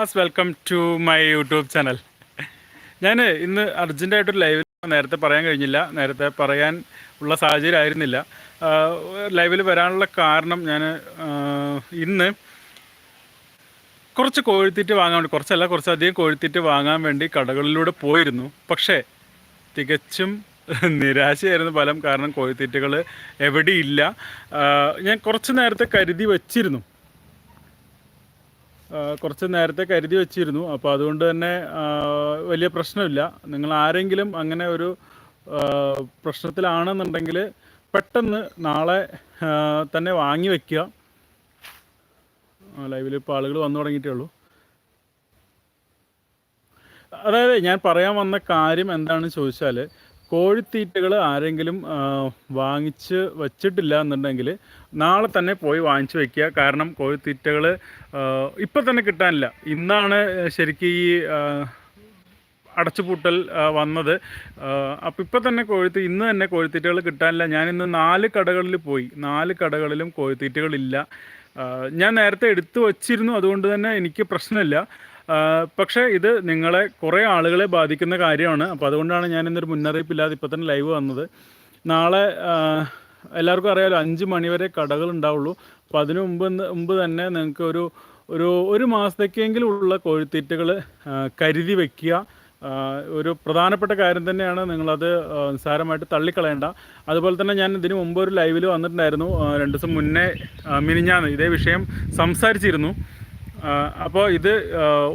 Has welcome to my YouTube channel ഞാൻ ഇന്ന് അർജന്റായിട്ടൊരു ലൈവിൽ നേരത്തെ പറയാൻ കഴിഞ്ഞില്ല. നേരത്തെ പറയാൻ ഉള്ള സാഹചര്യം ആയിരുന്നില്ല ലൈവിൽ വരാനുള്ള കാരണം ഞാൻ ഇന്ന് കുറച്ച് കോഴിത്തീറ്റ് വാങ്ങാൻ വേണ്ടി കുറച്ചല്ല കുറച്ചധികം കോഴിത്തീറ്റ് വാങ്ങാൻ വേണ്ടി കടകളിലൂടെ പോയിരുന്നു. പക്ഷേ തികച്ചും നിരാശയായിരുന്നു ഫലം. കാരണം കോഴിത്തീറ്റുകൾ എവിടെയില്ല. ഞാൻ കുറച്ച് നേരത്തെ കരുതി വച്ചിരുന്നു. കുറച്ച് നേരത്തെ കരുതി വെച്ചിരുന്നു. അപ്പോൾ അതുകൊണ്ട് തന്നെ വലിയ പ്രശ്നമില്ല. നിങ്ങൾ ആരെങ്കിലും അങ്ങനെ ഒരു പ്രശ്നത്തിലാണെന്നുണ്ടെങ്കിൽ പെട്ടെന്ന് നാളെ തന്നെ വാങ്ങി വയ്ക്കുക ലൈവിൽ ഇപ്പോൾ ആളുകൾ വന്നു തുടങ്ങിയിട്ടേ ഉള്ളൂ. അതായത് ഞാൻ പറയാൻ വന്ന കാര്യം എന്താണെന്ന് ചോദിച്ചാൽ കോഴിത്തീറ്റകൾ ആരെങ്കിലും വാങ്ങിച്ച് വച്ചിട്ടില്ല എന്നുണ്ടെങ്കിൽ നാളെ തന്നെ പോയി വാങ്ങിച്ച് വയ്ക്കുക കാരണം കോഴിത്തീറ്റകൾ ഇപ്പം തന്നെ കിട്ടാനില്ല. ഇന്നാണ് ശരിക്കും ഈ അടച്ചുപൂട്ടൽ വന്നത്. അപ്പം ഇപ്പം തന്നെ കോഴിത്തീ ഇന്ന് തന്നെ കോഴിത്തീറ്റകൾ കിട്ടാനില്ല. ഞാനിന്ന് നാല് കടകളിൽ പോയി. നാല് കടകളിലും കോഴിത്തീറ്റകളില്ല. ഞാൻ നേരത്തെ എടുത്തു വച്ചിരുന്നു. അതുകൊണ്ട് തന്നെ എനിക്ക് പ്രശ്നമില്ല. പക്ഷേ ഇത് നിങ്ങളെ കുറേ ആളുകളെ ബാധിക്കുന്ന കാര്യമാണ്. അപ്പോൾ അതുകൊണ്ടാണ് ഞാൻ ഇന്നൊരു മുന്നറിയിപ്പില്ലാതെ ഇപ്പോൾ തന്നെ ലൈവ് വന്നത്. നാളെ എല്ലാവർക്കും അറിയാമല്ലോ അഞ്ച് മണിവരെ കടകൾ ഉണ്ടാവുള്ളൂ. അപ്പോൾ അതിനു മുമ്പ് മുമ്പ് തന്നെ നിങ്ങൾക്ക് ഒരു ഒരു ഒരു മാസത്തേക്കെങ്കിലും ഉള്ള കോഴിത്തീറ്റകൾ കരുതി വെക്കുക. ഒരു പ്രധാനപ്പെട്ട കാര്യം തന്നെയാണ് നിങ്ങളത് നിസ്സാരമായിട്ട് തള്ളിക്കളയണ്ട. അതുപോലെ തന്നെ ഞാൻ ഇതിനു മുമ്പ് ഒരു ലൈവിൽ വന്നിട്ടുണ്ടായിരുന്നു. രണ്ട് ദിവസം മുന്നേ മിനിഞ്ഞാന്ന് ഇതേ വിഷയം സംസാരിച്ചിരുന്നു. അപ്പോൾ ഇത്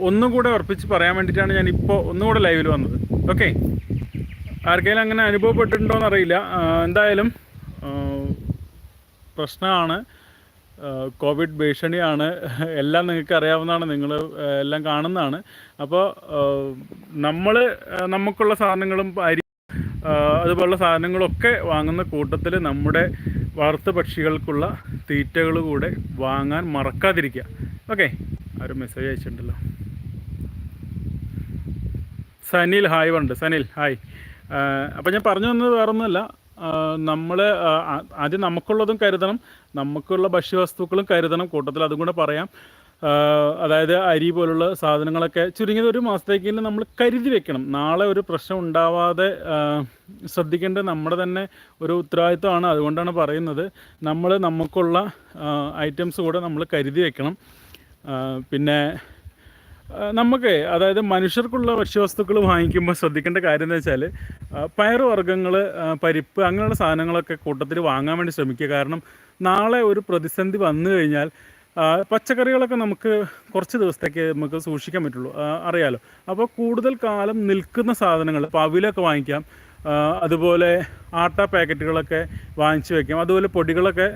ഒന്നും കൂടെ ഉറപ്പിച്ച് പറയാൻ വേണ്ടിയിട്ടാണ് ഞാൻ ഇപ്പോൾ ഒന്നും കൂടെ ലൈവിൽ വന്നത്. ഓക്കെ? ആർക്കെങ്കിലും അങ്ങനെ അനുഭവപ്പെട്ടിട്ടുണ്ടോ എന്നറിയില്ല എന്തായാലും പ്രശ്നമാണ്. കോവിഡ് ഭീഷണിയാണ്. എല്ലാം നിങ്ങൾക്ക് അറിയാവുന്നതാണ്. നിങ്ങൾ എല്ലാം കാണുന്നതാണ്. അപ്പോൾ നമ്മൾ നമുക്കുള്ള സാധനങ്ങളും അരി അതുപോലുള്ള സാധനങ്ങളൊക്കെ വാങ്ങുന്ന കൂട്ടത്തിൽ നമ്മുടെ വളർത്തു പക്ഷികൾക്കുള്ള തീറ്റകൾ കൂടെ വാങ്ങാൻ മറക്കാതിരിക്കുക. ഓക്കെ? ആരും മെസ്സേജ് അയച്ചിട്ടുണ്ടല്ലോ സനിൽ ഹായ് ഉണ്ട് സനിൽ ഹായ് അപ്പോൾ ഞാൻ പറഞ്ഞു വന്നത് വേറൊന്നുമല്ല. നമ്മൾ ആദ്യം നമുക്കുള്ളതും കരുതണം. നമുക്കുള്ള ഭക്ഷ്യവസ്തുക്കളും കരുതണം. കൂട്ടത്തിൽ അതും കൂടെ പറയാം. അതായത് അരി പോലുള്ള സാധനങ്ങളൊക്കെ ചുരുങ്ങിയത് ഒരു മാസത്തേക്കെങ്കിലും നമ്മൾ കരുതി വെക്കണം. നാളെ ഒരു പ്രശ്നം ഉണ്ടാവാതെ ശ്രദ്ധിക്കേണ്ടത് നമ്മുടെ തന്നെ ഒരു ഉത്തരവാദിത്വമാണ്. അതുകൊണ്ടാണ് പറയുന്നത്. നമ്മൾ നമുക്കുള്ള ഐറ്റംസ് കൂടെ നമ്മൾ കരുതി വെക്കണം. പിന്നെ നമുക്ക് അതായത് മനുഷ്യർക്കുള്ള ഭക്ഷ്യവസ്തുക്കൾ വാങ്ങിക്കുമ്പോൾ ശ്രദ്ധിക്കേണ്ട കാര്യം എന്ന് വെച്ചാൽ പയറുവർഗങ്ങൾ പരിപ്പ് അങ്ങനെയുള്ള സാധനങ്ങളൊക്കെ കൂട്ടത്തിൽ വാങ്ങാൻ വേണ്ടി ശ്രമിക്കുക. കാരണം നാളെ ഒരു പ്രതിസന്ധി വന്നു കഴിഞ്ഞാൽ പച്ചക്കറികളൊക്കെ നമുക്ക് കുറച്ച് ദിവസത്തേക്ക് നമുക്ക് സൂക്ഷിക്കാൻ പറ്റുള്ളൂ. അറിയാലോ. അപ്പോൾ കൂടുതൽ കാലം നിൽക്കുന്ന സാധനങ്ങൾ പവിലൊക്കെ വാങ്ങിക്കാം. അതുപോലെ ആട്ട പാക്കറ്റുകളൊക്കെ വാങ്ങിച്ച് വെക്കാം. അതുപോലെ പൊടികളൊക്കെ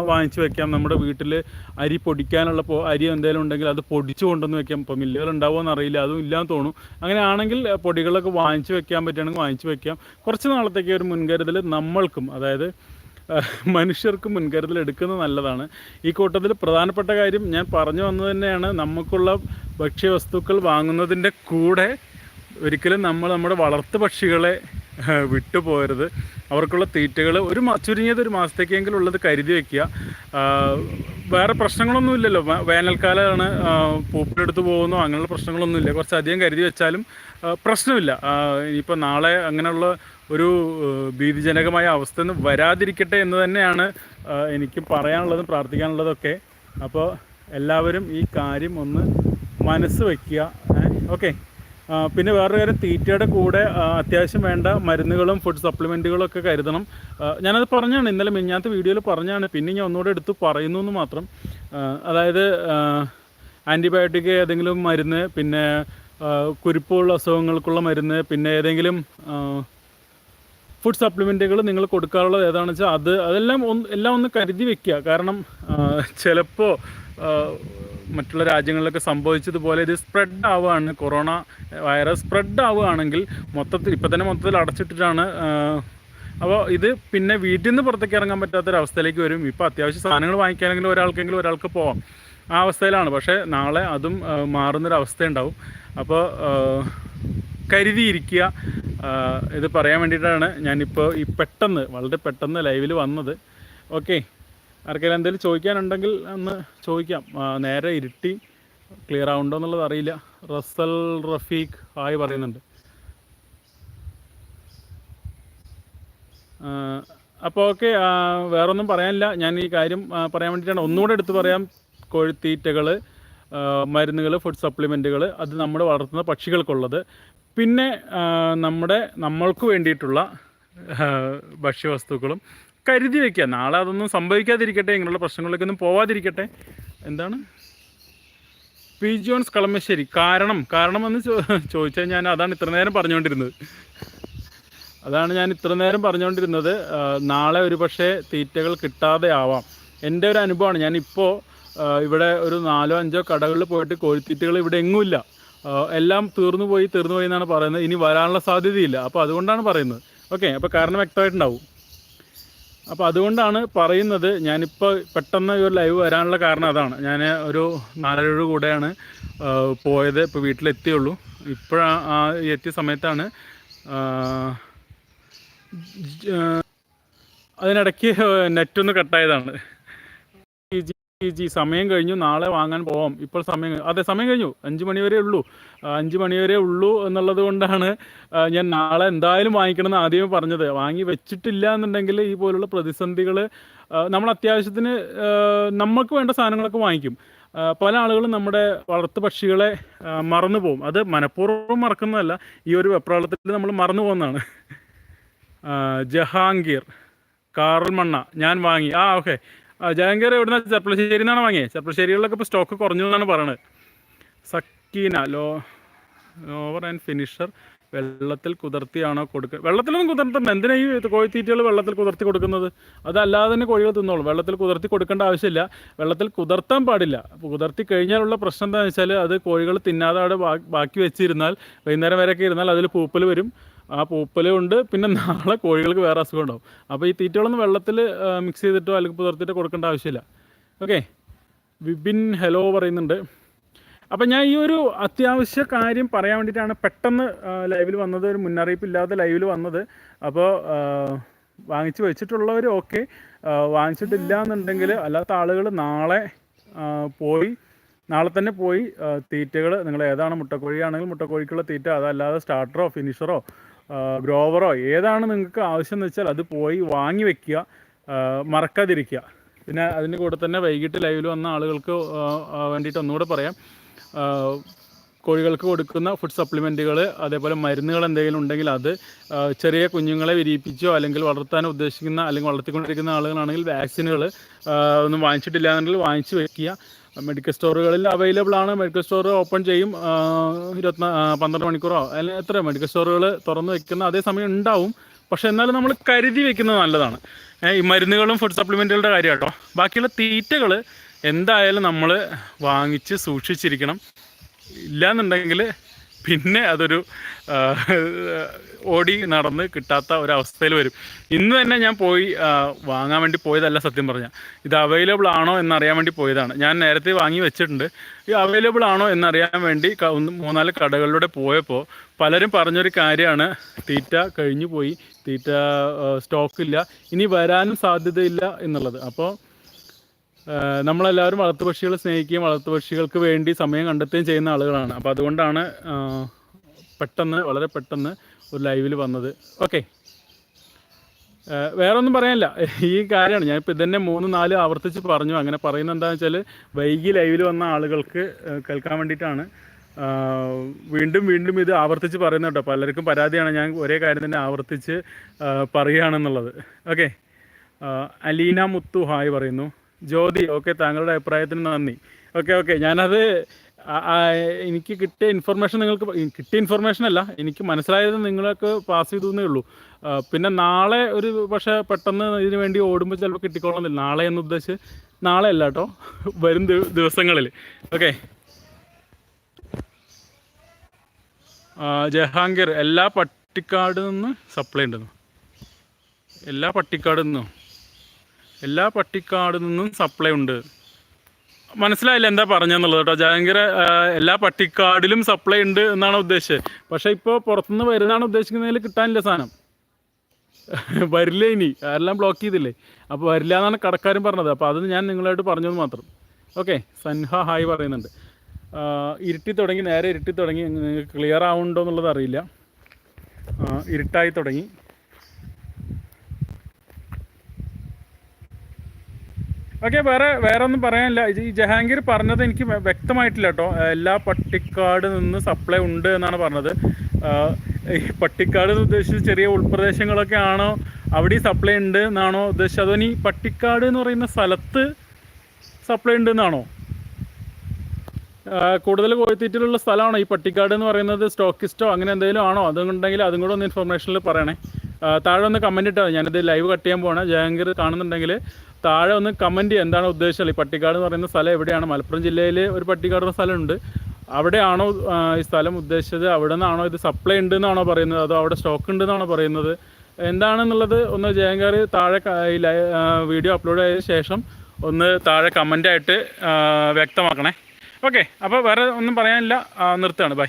വാങ്ങിച്ച് വെക്കാം. നമ്മുടെ വീട്ടിൽ അരി പൊടിക്കാനുള്ള അരി എന്തെങ്കിലും ഉണ്ടെങ്കിൽ അത് പൊടിച്ചു കൊണ്ടുവന്ന് വെക്കാം. ഇപ്പോൾ മില്ലുകൾ ഉണ്ടാവുമോ എന്നറിയില്ല. അതും ഇല്ലാന്ന് തോന്നും. അങ്ങനെ ആണെങ്കിൽ പൊടികളൊക്കെ വാങ്ങിച്ച് വെക്കാൻ പറ്റുകയാണെങ്കിൽ വാങ്ങിച്ച് വെക്കാം. കുറച്ച് നാളത്തേക്ക് ഒരു മുൻകരുതൽ നമ്മൾക്കും അതായത് മനുഷ്യർക്ക് മുൻകരുതൽ എടുക്കുന്നത് നല്ലതാണ്. ഈ കൂട്ടത്തിൽ പ്രധാനപ്പെട്ട കാര്യം ഞാൻ പറഞ്ഞു വന്നത് തന്നെയാണ്. നമുക്കുള്ള ഭക്ഷ്യവസ്തുക്കൾ വാങ്ങുന്നതിന്റെ കൂടെ ഒരിക്കലും നമ്മൾ നമ്മുടെ വളർത്തു പക്ഷികളെ വിട്ടുപോകരുത് അവർക്കുള്ള തീറ്റകൾ ഒരു ചുരുങ്ങിയത് ഒരു മാസത്തേക്കെങ്കിലും ഉള്ളത് കരുതി വയ്ക്കുക വേറെ പ്രശ്നങ്ങളൊന്നും ഇല്ലല്ലോ. വേനൽക്കാലമാണ് പൂപ്പിലെടുത്ത് പോകുന്നു അങ്ങനെയുള്ള പ്രശ്നങ്ങളൊന്നുമില്ല കുറച്ചധികം കരുതി വെച്ചാലും പ്രശ്നമില്ല. ഇനിയിപ്പോൾ നാളെ അങ്ങനെയുള്ള ഒരു ഭീതിജനകമായ അവസ്ഥ ഒന്നും വരാതിരിക്കട്ടെ എന്ന് തന്നെയാണ് എനിക്ക് പറയാനുള്ളതും പ്രാർത്ഥിക്കാനുള്ളതൊക്കെ. അപ്പോൾ എല്ലാവരും ഈ കാര്യം ഒന്ന് മനസ്സ് വയ്ക്കുക ഓക്കെ. പിന്നെ വേറൊരു കാര്യം തീറ്റയുടെ കൂടെ അത്യാവശ്യം വേണ്ട മരുന്നുകളും ഫുഡ് സപ്ലിമെന്റുകളും ഒക്കെ കരുതണം. ഞാനത് പറഞ്ഞാണ് ഇന്നലെ മിഞ്ഞാത്ത വീഡിയോയിൽ പറഞ്ഞാണ് പിന്നെ ഞാൻ ഒന്നുകൂടെ എടുത്ത് പറയുന്നു എന്ന് മാത്രം. അതായത് ആന്റിബയോട്ടിക് ഏതെങ്കിലും മരുന്ന് പിന്നെ കുരുപ്പുള്ള അസുഖങ്ങൾക്കുള്ള മരുന്ന് പിന്നെ ഏതെങ്കിലും ഫുഡ് സപ്ലിമെന്റുകൾ നിങ്ങൾ കൊടുക്കാറുള്ളത് ഏതാണെന്ന് വെച്ചാൽ അത് അതെല്ലാം ഒന്ന് എല്ലാം ഒന്ന് കരുതി വെക്കുക. കാരണം ചിലപ്പോൾ മറ്റുള്ള രാജ്യങ്ങളിലൊക്കെ സംഭവിച്ചതുപോലെ ഇത് സ്പ്രെഡ് ആവുകയാണ് കൊറോണ വൈറസ് സ്പ്രെഡ് ആവുകയാണെങ്കിൽ മൊത്തത്തിൽ ഇപ്പം തന്നെ മൊത്തത്തിൽ അടച്ചിട്ടിട്ടാണ് അപ്പോൾ ഇത് പിന്നെ വീട്ടിൽ നിന്ന് പുറത്തേക്ക് ഇറങ്ങാൻ പറ്റാത്തൊരവസ്ഥയിലേക്ക് വരും. ഇപ്പോൾ അത്യാവശ്യം സാധനങ്ങൾ വാങ്ങിക്കാനെങ്കിലും ഒരാൾക്കെങ്കിലും ഒരാൾക്ക് പോവാം. ആ അവസ്ഥയിലാണ്. പക്ഷേ നാളെ അതും മാറുന്നൊരവസ്ഥയുണ്ടാവും. അപ്പോൾ കരുതിയിരിക്കുക. ഇത് പറയാൻ വേണ്ടിയിട്ടാണ് ഞാനിപ്പോൾ ഈ പെട്ടെന്ന് വളരെ പെട്ടെന്ന് ലൈവിൽ വന്നത്. ഓക്കെ. ആർക്കെങ്കിലും എന്തെങ്കിലും ചോദിക്കാനുണ്ടെങ്കിൽ ഒന്ന് ചോദിക്കാം. നേരെ ഇരുട്ടി ക്ലിയർ ആവുണ്ടോ എന്നുള്ളത് അറിയില്ല. റസൽ റഫീഖ് ഹായ് പറയുന്നുണ്ട്. അപ്പോൾ ഓക്കെ വേറൊന്നും പറയാനില്ല. ഞാൻ ഈ കാര്യം പറയാൻ വേണ്ടിയിട്ടാണ്. ഒന്നുകൂടെ എടുത്ത് പറയാം. കോഴിത്തീറ്റകൾ മരുന്നുകൾ ഫുഡ് സപ്ലിമെന്റുകൾ അത് നമ്മൾ വളർത്തുന്ന പക്ഷികൾക്കുള്ളത്. പിന്നെ നമ്മുടെ നമ്മൾക്ക് വേണ്ടിയിട്ടുള്ള ഭക്ഷ്യവസ്തുക്കളും കരുതി വെക്കുക. നാളെ അതൊന്നും സംഭവിക്കാതിരിക്കട്ടെ ഇങ്ങനെയുള്ള പ്രശ്നങ്ങളിലേക്കൊന്നും പോവാതിരിക്കട്ടെ. എന്താണ്? പി. ജോൺസ് കളമശ്ശേരി. കാരണം കാരണം എന്ന് ചോദിച്ചാൽ ഞാൻ അതാണ് ഇത്ര നേരം പറഞ്ഞുകൊണ്ടിരുന്നത്. അതാണ് ഞാൻ ഇത്ര നേരം പറഞ്ഞുകൊണ്ടിരുന്നത്. നാളെ ഒരു പക്ഷേ തീറ്റകൾ കിട്ടാതെ ആവാം. എന്റെ ഒരു അനുഭവമാണ്. ഞാനിപ്പോൾ ഇവിടെ ഒരു നാലോ അഞ്ചോ കടകളിൽ പോയിട്ട് കോഴിത്തീറ്റകൾ ഇവിടെ എങ്ങുമില്ല. എല്ലാം തീർന്നു പോയി തീർന്നു പോയി എന്നാണ് പറയുന്നത്. ഇനി വരാനുള്ള സാധ്യതയില്ല. അപ്പോൾ അതുകൊണ്ടാണ് പറയുന്നത്. ഓക്കെ അപ്പോൾ കാരണം വ്യക്തമായിട്ടുണ്ടാവും. അപ്പോൾ അതുകൊണ്ടാണ് പറയുന്നത് ഞാനിപ്പോൾ പെട്ടെന്ന് ഒരു ലൈവ് വരാനുള്ള കാരണം അതാണ്. ഞാൻ ഒരു നാലരയോട് കൂടെയാണ് പോയത്. ഇപ്പോൾ വീട്ടിലെത്തിയുള്ളൂ. ഈ എത്തിയ സമയത്താണ് അതിനിടയ്ക്ക് നെറ്റ് ഒന്ന് കട്ടായതാണ് ജി സമയം കഴിഞ്ഞു നാളെ വാങ്ങാൻ പോവാം. ഇപ്പോൾ സമയം അതെ സമയം കഴിഞ്ഞു. അഞ്ച് മണിവരെ ഉള്ളൂ. അഞ്ച് മണി വരെ ഉള്ളൂ എന്നുള്ളത് കൊണ്ടാണ് ഞാൻ നാളെ എന്തായാലും വാങ്ങിക്കണമെന്ന് ആദ്യമേ പറഞ്ഞത്. വാങ്ങി വെച്ചിട്ടില്ല എന്നുണ്ടെങ്കിൽ ഈ പോലുള്ള പ്രതിസന്ധികൾ നമ്മൾ അത്യാവശ്യത്തിന് നമുക്ക് വേണ്ട സാധനങ്ങളൊക്കെ വാങ്ങിക്കും. പല ആളുകളും നമ്മുടെ വളർത്തു പക്ഷികളെ മറന്നു പോകും അത് മനഃപൂർവം മറക്കുന്നതല്ല ഈ ഒരു വെപ്രാളത്തിൽ നമ്മൾ മറന്നു പോകുന്നതാണ്. ജഹാംഗീർ കാറൽ മണ്ണ ഞാൻ വാങ്ങി. ആ ഓക്കെ. ജഹാംഗീർ എവിടുന്ന? ചെർപ്പളശ്ശേരി നിന്നാണ് വാങ്ങിയത് ചെർപ്പളശ്ശേരികളിലൊക്കെ ഇപ്പോൾ സ്റ്റോക്ക് കുറഞ്ഞു എന്നാണ് പറയുന്നത് Sakeena low lower and finisher വെള്ളത്തിൽ കുതിർത്തിയാണോ കൊടുക്കുക വെള്ളത്തിലൊന്നും കുതിർത്തണ്ട എന്തിനാ ഈ കോഴിത്തീറ്റകൾ വെള്ളത്തിൽ കുതിർത്തി കൊടുക്കുന്നത്? അതല്ലാതെ തന്നെ കോഴികൾ തിന്നോളും. വെള്ളത്തിൽ കുതിർത്തി കൊടുക്കേണ്ട ആവശ്യമില്ല. വെള്ളത്തിൽ കുതിർത്താൻ പാടില്ല. കുതിർത്തി കഴിഞ്ഞാലുള്ള പ്രശ്നം എന്താണെന്ന് വെച്ചാൽ അത് കോഴികൾ തിന്നാതെ അവിടെ ബാക്കി വെച്ചിരുന്നാൽ വൈകുന്നേരം വരെയൊക്കെ ഇരുന്നാൽ അതിൽ പൂപ്പൽ വരും. ആ പൂപ്പലും ഉണ്ട്. പിന്നെ നാളെ കോഴികൾക്ക് വേറെ അസുഖം ഉണ്ടാവും. അപ്പോൾ ഈ തീറ്റകളൊന്നും വെള്ളത്തിൽ മിക്സ് ചെയ്തിട്ടോ അല്ലെങ്കിൽ പുതർത്തിട്ടോ കൊടുക്കേണ്ട ആവശ്യമില്ല. ഓക്കെ വിബിൻ ഹലോ പറയുന്നുണ്ട്. അപ്പം ഞാൻ ഈ ഒരു അത്യാവശ്യ കാര്യം പറയാൻ വേണ്ടിയിട്ടാണ് പെട്ടെന്ന് ലൈവിൽ വന്നത്. ഒരു മുന്നറിയിപ്പില്ലാതെ ലൈവിൽ വന്നത്. അപ്പോൾ വാങ്ങിച്ചു വെച്ചിട്ടുള്ളവർ ഓക്കെ വാങ്ങിച്ചിട്ടില്ല എന്നുണ്ടെങ്കിൽ അല്ലാത്ത ആളുകൾ നാളെ പോയി നാളെ തന്നെ പോയി തീറ്റകൾ നിങ്ങൾ ഏതാണ് മുട്ടക്കോഴിയാണെങ്കിൽ മുട്ടക്കോഴിക്കുള്ള തീറ്റ അതല്ലാതെ സ്റ്റാർട്ടറോ ഫിനിഷറോ ഗ്രോവറോ ഏതാണ് നിങ്ങൾക്ക് ആവശ്യം എന്ന് വെച്ചാൽ അത് പോയി വാങ്ങി വെക്കുക മറക്കാതിരിക്കുക. പിന്നെ അതിന്റെ കൂടെ തന്നെ വൈകിട്ട് ലൈവിൽ വന്ന ആളുകൾക്ക് വേണ്ടിയിട്ട് ഒന്നുകൂടെ പറയാം. കോഴികൾക്ക് കൊടുക്കുന്ന ഫുഡ് സപ്ലിമെന്റുകൾ അതേപോലെ മരുന്നുകൾ എന്തെങ്കിലും ഉണ്ടെങ്കിൽ അത് ചെറിയ കുഞ്ഞുങ്ങളെ വിരിയിപ്പിച്ചോ അല്ലെങ്കിൽ വളർത്താൻ ഉദ്ദേശിക്കുന്ന അല്ലെങ്കിൽ വളർത്തിക്കൊണ്ടിരിക്കുന്ന ആളുകളാണെങ്കിൽ വാക്സിനുകൾ ഒന്നും വാങ്ങിച്ചിട്ടില്ല എന്നുണ്ടെങ്കിൽ വാങ്ങിച്ച് വെക്കുക. മെഡിക്കൽ സ്റ്റോറുകളിൽ അവൈലബിൾ ആണ്. മെഡിക്കൽ സ്റ്റോർ ഓപ്പൺ ചെയ്യും ഇരുപത്തി പന്ത്രണ്ട് മണിക്കൂറോ അല്ലെങ്കിൽ എത്ര മെഡിക്കൽ സ്റ്റോറുകൾ തുറന്ന് വെക്കുന്ന അതേ സമയം ഉണ്ടാവും. പക്ഷെ എന്നാലും നമ്മൾ കരുതി വെക്കുന്നത് നല്ലതാണ്. ഈ മരുന്നുകളും ഫുഡ് സപ്ലിമെന്റുകളുടെ കാര്യം കേട്ടോ ബാക്കിയുള്ള തീറ്റകൾ എന്തായാലും നമ്മൾ വാങ്ങിച്ച് സൂക്ഷിച്ചിരിക്കണം. ഇല്ലാന്നുണ്ടെങ്കിൽ പിന്നെ അതൊരു ഓടി നടന്ന് കിട്ടാത്ത ഒരവസ്ഥയിൽ വരും. ഇന്ന് തന്നെ ഞാൻ പോയി വാങ്ങാൻ വേണ്ടി പോയതല്ല സത്യം പറഞ്ഞാൽ ഇത് അവൈലബിൾ ആണോ എന്നറിയാൻ വേണ്ടി പോയതാണ്. ഞാൻ നേരത്തെ വാങ്ങി വെച്ചിട്ടുണ്ട്. ഈ അവൈലബിൾ ആണോ എന്നറിയാൻ വേണ്ടി മൂന്നാൽ കടകളിലൂടെ പോയപ്പോൾ പലരും പറഞ്ഞൊരു കാര്യമാണ്. തീറ്റ കഴിഞ്ഞു പോയി തീറ്റ സ്റ്റോക്കില്ല ഇനി വരാനും സാധ്യതയില്ല എന്നുള്ളത്. അപ്പോൾ നമ്മളെല്ലാവരും വളർത്തുപക്ഷികളെ സ്നേഹിക്കുകയും വളർത്തുപക്ഷികൾക്ക് വേണ്ടി സമയം കണ്ടെത്തുകയും ചെയ്യുന്ന ആളുകളാണ്. അപ്പോൾ അതുകൊണ്ടാണ് പെട്ടെന്ന് വളരെ പെട്ടെന്ന് ഒരു ലൈവിൽ വന്നത്. ഓക്കെ. വേറെ ഒന്നും പറയാനില്ല. ഈ കാര്യമാണ്. ഞാനിപ്പോൾ ഇതന്നെ മൂന്ന് നാല് ആവർത്തിച്ച് പറഞ്ഞു. അങ്ങനെ പറയുന്നത് എന്താണെന്ന് വെച്ചാൽ വൈകി ലൈവിൽ വന്ന ആളുകൾക്ക് കേൾക്കാൻ വേണ്ടിയിട്ടാണ്. വീണ്ടും വീണ്ടും ഇത് ആവർത്തിച്ച് പറയുന്നത് കേട്ടോ. പലർക്കും പരാതിയാണ്. ഞാൻ ഒരേ കാര്യം തന്നെ ആവർത്തിച്ച് പറയുകയാണെന്നുള്ളത്. ഓക്കെ. അലീന മുത്തു ഹായ് പറയുന്നു. ജ്യോതി ഓക്കെ താങ്കളുടെ അഭിപ്രായത്തിന് നന്ദി. ഓക്കെ ഓക്കെ ഞാനത് എനിക്ക് കിട്ടിയ ഇൻഫർമേഷൻ നിങ്ങൾക്ക് കിട്ടിയ ഇൻഫർമേഷൻ അല്ല എനിക്ക് മനസ്സിലായത് നിങ്ങളൊക്കെ പാസ് ചെയ്തു എന്നേ ഉള്ളൂ പിന്നെ നാളെ ഒരു പക്ഷേ പെട്ടെന്ന് ഇതിന് വേണ്ടി ഓടുമ്പോൾ ചിലപ്പോൾ കിട്ടിക്കോളന്നില്ല നാളെ എന്ന് ഉദ്ദേശിച്ച് നാളെ അല്ല കേട്ടോ വരും ദിവ- ദിവസങ്ങളിൽ. ഓക്കെ. ജഹാംഗീർ എല്ലാ പട്ടിക്കാട് നിന്ന് സപ്ലൈ ഉണ്ടെന്നു? എല്ലാ പട്ടിക്കാട് നിന്നും? എല്ലാ പട്ടിക്കാട് നിന്നും സപ്ലൈ ഉണ്ട്. മനസ്സിലായില്ല എന്താ പറഞ്ഞെന്നുള്ളത് കേട്ടോ. ഭയങ്കര എല്ലാ പട്ടിക്കാടിലും സപ്ലൈ ഉണ്ട് എന്നാണ് ഉദ്ദേശിച്ചത്. പക്ഷെ ഇപ്പോൾ പുറത്തുനിന്ന് വരുന്നതാണ് ഉദ്ദേശിക്കുന്നതിൽ കിട്ടാനില്ല സാധനം. വരില്ല ഇനി. എല്ലാം ബ്ലോക്ക് ചെയ്തില്ലേ. അപ്പോൾ വരില്ല എന്നാണ് കടക്കാരും പറഞ്ഞത്. അപ്പോൾ അത് ഞാൻ നിങ്ങളായിട്ട് പറഞ്ഞത് മാത്രം. ഓക്കെ സൻഹ ഹായ് പറയുന്നുണ്ട്. ഇരുട്ടി തുടങ്ങി നേരെ ഇരുട്ടി തുടങ്ങി. നിങ്ങൾക്ക് ക്ലിയർ ആവുന്നുണ്ടോ എന്നുള്ളത് അറിയില്ല. ഇരുട്ടായി തുടങ്ങി. ഓക്കെ വേറെ വേറെ ഒന്നും പറയാനില്ല. ഈ ജഹാംഗീർ പറഞ്ഞത് എനിക്ക് വ്യക്തമായിട്ടില്ല കേട്ടോ. എല്ലാ പട്ടിക്കാട് നിന്ന് സപ്ലൈ ഉണ്ട് എന്നാണ് പറഞ്ഞത്. ഈ പട്ടിക്കാട് എന്ന് ഉദ്ദേശിച്ചത് ചെറിയ ഉൾപ്രദേശങ്ങളൊക്കെ ആണോ? അവിടെ സപ്ലൈ ഉണ്ട് എന്നാണോ ഉദ്ദേശിച്ചത്? അതോ ഇനി പട്ടിക്കാട് എന്ന് പറയുന്ന സ്ഥലത്ത് സപ്ലൈ ഉണ്ട് എന്നാണോ? കൂടുതൽ കോഴിത്തീറ്റിലുള്ള സ്ഥലമാണോ ഈ പട്ടിക്കാട് എന്ന് പറയുന്നത്? സ്റ്റോക്കിസ്റ്റോ അങ്ങനെ എന്തെങ്കിലും ആണോ? അതുകൊണ്ടെങ്കിൽ അതും കൂടെ ഒന്ന് ഇൻഫർമേഷനിൽ പറയണേ. താഴെ ഒന്ന് കമന്റ് ഇട്ടാൽ. ഞാനിത് ലൈവ് കട്ട് ചെയ്യാൻ പോകണം ജയങ്കർ കാണുന്നുണ്ടെങ്കിൽ താഴെ ഒന്ന് കമന്റ് ചെയ്യുക. എന്താണ് ഉദ്ദേശിച്ചത്? ഈ പട്ടിക്കാട് എന്ന് പറയുന്ന സ്ഥലം എവിടെയാണ്? മലപ്പുറം ജില്ലയിൽ ഒരു പട്ടിക്കാട് എന്ന സ്ഥലമുണ്ട്. അവിടെയാണോ ഈ സ്ഥലം ഉദ്ദേശിച്ചത്? അവിടെ നിന്നാണോ ഇത് സപ്ലൈ ഉണ്ട് എന്നാണോ പറയുന്നത്? അതോ അവിടെ സ്റ്റോക്ക് ഉണ്ട് എന്നാണോ പറയുന്നത്? എന്താണെന്നുള്ളത് ഒന്ന് ജയങ്കാർ താഴെ വീഡിയോ അപ്ലോഡ് ചെയ്ത ശേഷം ഒന്ന് താഴെ കമന്റായിട്ട് വ്യക്തമാക്കണേ. ഓക്കെ അപ്പോൾ വേറെ ഒന്നും പറയാനില്ല. നിർത്തുകയാണ്. ബൈ